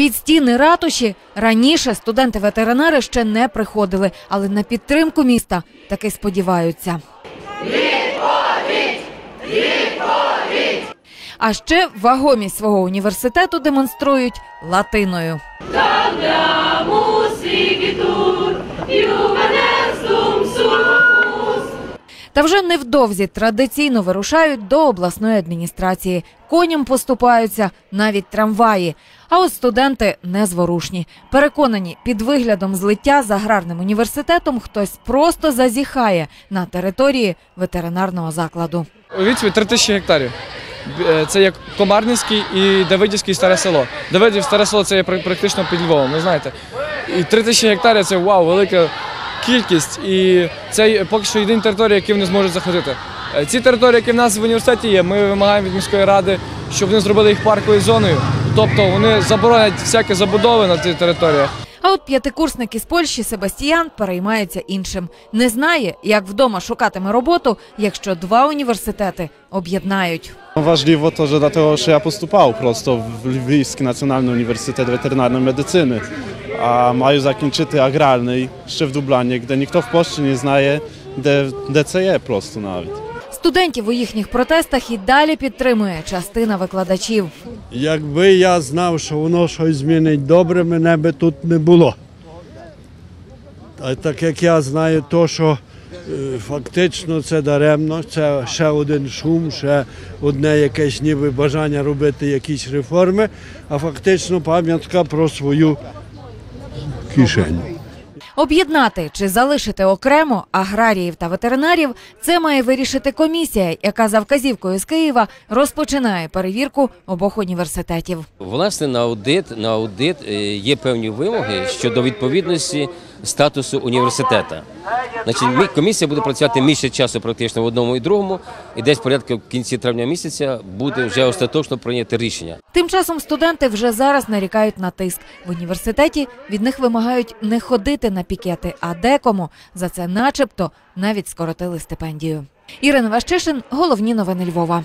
Під стіни ратуші раніше студенти-ветеринари ще не приходили, але на підтримку міста таки сподіваються. А ще вагомість свого університету демонструють латиною. Та вже невдовзі традиційно вирушають до обласної адміністрації. Коням поступаються навіть трамваї. А от студенти незворушні. Переконані, під виглядом злиття з аграрним університетом хтось просто зазіхає на території ветеринарного закладу. Собі, 3 тисячі гектарів. Е, Це як Комарницький і Давидівський старе село. Давидів старе село це є пр- практично під Львовом, ви знаєте. І 3 тисячі гектарів це вау, велика кількість. І це поки що єдині території, які вони зможуть захватити. Е, Ці території, які в нас в університеті є, ми вимагаємо від міської ради, щоб вони зробили їх парковою зоною. Тобто вони заборонять всякі забудови на цих територіях. А от п'ятикурсник із Польщі Себастіян переймається іншим. Не знає, як вдома шукатиме роботу, якщо два університети об'єднають. Важливо to, że dlatego, że ja postupał prosto w Lwivski Nacjonalny Uniwersytet Weterynaryjnej Medycyny, a maju zakończyty agralny jeszcze w Dublanie, gdzie nikt w Polsce nie znaje, де, де це є просто навіть. Студентів у їхніх протестах і далі підтримує частина викладачів. Якби я знав, що воно щось змінить добре, мене би тут не було. А так як я знаю, то, що е, фактично це даремно, це ще один шум, ще одне якесь ніби бажання робити якісь реформи, а фактично пам'ятка про свою кишеню. Об'єднати чи залишити окремо аграріїв та ветеринарів це має вирішити комісія, яка за вказівкою з Києва розпочинає перевірку обох університетів. Власне, на аудит, на аудит е, є певні вимоги щодо відповідності статусу університету. Значить, комісія буде працювати місяць часу практично в одному і другому, і десь порядка в кінці травня місяця буде вже остаточно прийняти рішення. Тим часом студенти вже зараз нарікають на тиск. В університеті від них вимагають не ходити на пікети, а декому за це, начебто, навіть скоротили стипендію. Ірина Ващишин, головні новини Львова.